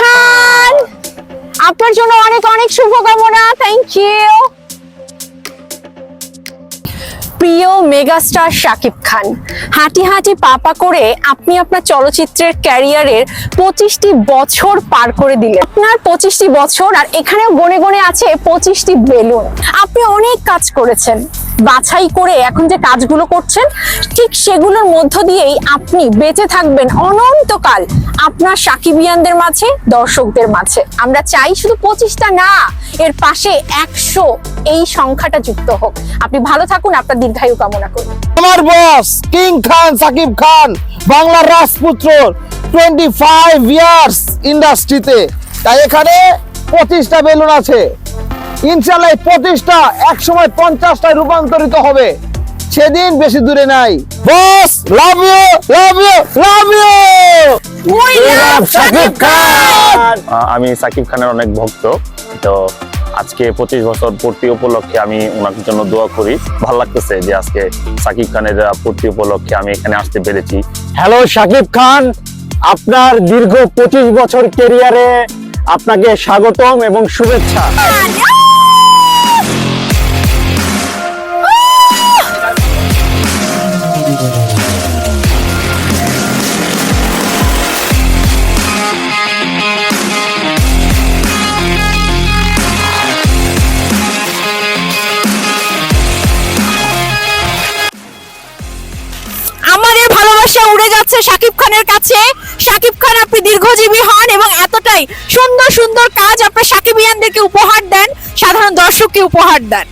খান আপনার জন্য অনেক অনেক শুভকামনা থ্যাংক ইউ প্রিয় মেগাস্টার শাকিব খান, হাঁটি হাঁটি পাপা করে আপনি আপনার চলচ্চিত্রের ক্যারিয়ারের পঁচিশটি বছর পার করে দিলেন। আপনার পঁচিশটি বছর আর এখানেও গনে গনে আছে পঁচিশটি বেলুন। আপনি অনেক কাজ করেছেন। বাছাই করে এখন যে কাজগুলো করছেন, ঠিক সেগুলোর মধ্য দিয়েই আপনি বেঁচে থাকবেন অনন্তকাল আপনার সাকিবিয়ানদের মাঝে, দর্শকদের মাঝে। আমরা চাই শুধু পঁচিশটা না, এর পাশে একশো এই সংখ্যাটা যুক্ত হোক। আপনি ভালো থাকুন, আপনার দীর্ঘায়ু কামনা করি। আমার বস, কিং খান, সাকিব খান, বাংলার রাজপুত্র টোয়েন্টি ফাইভ ইয়ার্স ইন্ডাস্ট্রিতে তাই এখানে পঁচিশটা বেলুন আছে। ইনশাল্লাহ পঁচিশটা এক সময় পঞ্চাশটায় রূপান্তরিত হবে। সেদিন বেশি দূরে নাই। Boss love you love you love you We love Shakib Khan! আমি সাকিব খানের অনেক ভক্ত। তো আজকে পঁচিশ বছর পূর্তি উপলক্ষে আমি ওনার জন্য দোয়া করি। ভালো লাগতেছে যে আজকে সাকিব খানের পূর্তি উপলক্ষে আমি এখানে আসতে পেরেছি। হ্যালো শাকিব খান আপনার দীর্ঘ পঁচিশ বছর কেরিয়ারে আপনাকে স্বাগতম এবং শুভেচ্ছা। উড়ে যাচ্ছে শাকিব খানের কাছে। শাকিব খান আপনি দীর্ঘজীবী হন এবং এতটাই সুন্দর সুন্দর কাজ আপনার সাকিবিয়ানদেরকে উপহার দেন, সাধারণ দর্শককে উপহার দেন।